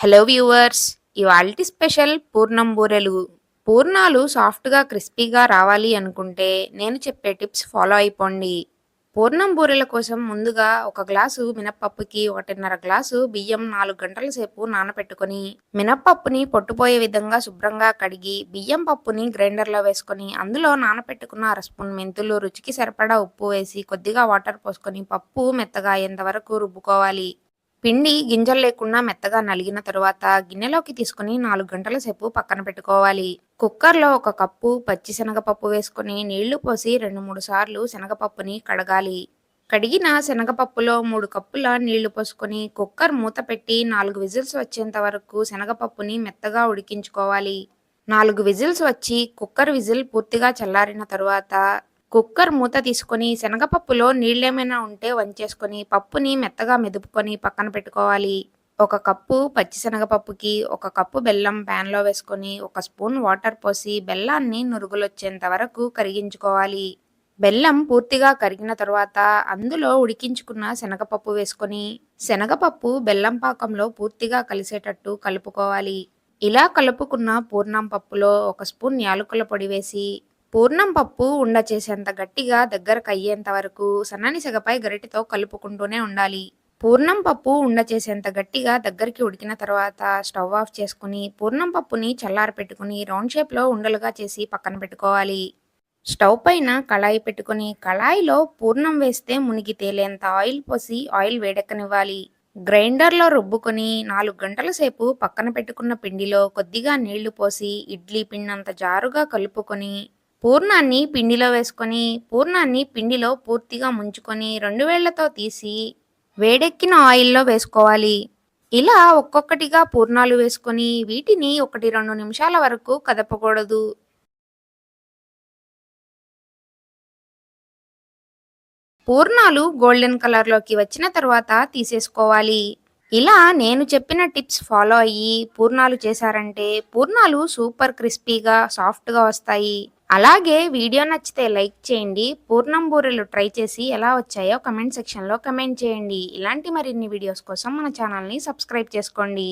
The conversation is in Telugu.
హలో వ్యూవర్స్ ఇవాల్టి స్పెషల్ పూర్ణం బూరెలు. పూర్ణాలు సాఫ్ట్గా క్రిస్పీగా రావాలి అనుకుంటే నేను చెప్పే టిప్స్ ఫాలో అయిపోండి. పూర్ణం బూరెల కోసం ముందుగా ఒక గ్లాసు మినప్పప్పుకి ఒకటిన్నర గ్లాసు బియ్యం నాలుగు గంటల సేపు నానపెట్టుకొని మినప్పప్పుని పొట్టుపోయే విధంగా శుభ్రంగా కడిగి బియ్యం పప్పుని గ్రైండర్లో వేసుకొని అందులో నానపెట్టుకున్న అర స్పూన్ మెంతులు రుచికి సరిపడా ఉప్పు వేసి కొద్దిగా వాటర్ పోసుకొని పప్పు మెత్తగా అయ్యేంత వరకు రుబ్బుకోవాలి. పిండి గింజలు లేకుండా మెత్తగా నలిగిన తరువాత గిన్నెలోకి తీసుకుని నాలుగు గంటల సేపు పక్కన పెట్టుకోవాలి. కుక్కర్లో ఒక కప్పు పచ్చి శనగపప్పు వేసుకొని నీళ్ళు పోసి రెండు మూడు సార్లు శనగపప్పుని కడగాలి. కడిగిన శనగపప్పులో మూడు కప్పుల నీళ్ళు పోసుకొని కుక్కర్ మూత పెట్టి నాలుగు విజిల్స్ వచ్చేంత వరకు శనగపప్పుని మెత్తగా ఉడికించుకోవాలి. నాలుగు విజిల్స్ వచ్చి కుక్కర్ విజిల్ పూర్తిగా చల్లారిన తరువాత కుక్కర్ మూత తీసుకొని శనగపప్పులో నీళ్ళేమైనా ఉంటే వంచేసుకొని పప్పుని మెత్తగా మెదుపుకొని పక్కన పెట్టుకోవాలి. ఒక కప్పు పచ్చిశనగపప్పుకి ఒక కప్పు బెల్లం ప్యాన్లో వేసుకొని ఒక స్పూన్ వాటర్ పోసి బెల్లాన్ని నురుగులొచ్చేంత వరకు కరిగించుకోవాలి. బెల్లం పూర్తిగా కరిగిన తర్వాత అందులో ఉడికించుకున్న శనగపప్పు వేసుకొని శనగపప్పు బెల్లం పాకంలో పూర్తిగా కలిసేటట్టు కలుపుకోవాలి. ఇలా కలుపుకున్న పూర్ణం పప్పులో ఒక స్పూన్ యాలకుల పొడి వేసి పూర్ణం పప్పు ఉండ చేసేంత గట్టిగా దగ్గరకు అయ్యేంత వరకు సన్నని సెగపై గరిటితో కలుపుకుంటూనే ఉండాలి. పూర్ణం పప్పు ఉండ చేసేంత గట్టిగా దగ్గరికి ఉడికిన తర్వాత స్టవ్ ఆఫ్ చేసుకుని పూర్ణం పప్పుని చల్లారి పెట్టుకుని రౌండ్ షేప్లో ఉండలుగా చేసి పక్కన పెట్టుకోవాలి. స్టవ్ పైన కళాయి పెట్టుకుని కళాయిలో పూర్ణం వేస్తే మునిగి తేలేంత ఆయిల్ పోసి ఆయిల్ వేడెక్కనివ్వాలి. గ్రైండర్లో రుబ్బుకొని నాలుగు గంటల సేపు పక్కన పెట్టుకున్న పిండిలో కొద్దిగా నీళ్ళు పోసి ఇడ్లీ పిండి అంత జారుగా కలుపుకొని పూర్ణాన్ని పిండిలో వేసుకొని పూర్ణాన్ని పిండిలో పూర్తిగా ముంచుకొని రెండు వేళ్ళతో తీసి వేడెక్కిన ఆయిల్లో వేసుకోవాలి. ఇలా ఒక్కొక్కటిగా పూర్ణాలు వేసుకొని వీటిని ఒకటి రెండు నిమిషాల వరకు కదపకూడదు. పూర్ణాలు గోల్డెన్ కలర్లోకి వచ్చిన తర్వాత తీసేసుకోవాలి. ఇలా నేను చెప్పిన టిప్స్ ఫాలో అయ్యి పూర్ణాలు చేశారంటే పూర్ణాలు సూపర్ క్రిస్పీగా సాఫ్ట్గా వస్తాయి. అలాగే వీడియో నచ్చితే లైక్ చేయండి పూర్ణం బూరెలు ట్రై చేసి ఎలా వచ్చాయో కమెంట్ సెక్షన్లో కమెంట్ చేయండి. ఇలాంటి మరిన్ని వీడియోస్ కోసం మన ఛానల్ని సబ్స్క్రైబ్ చేసుకోండి.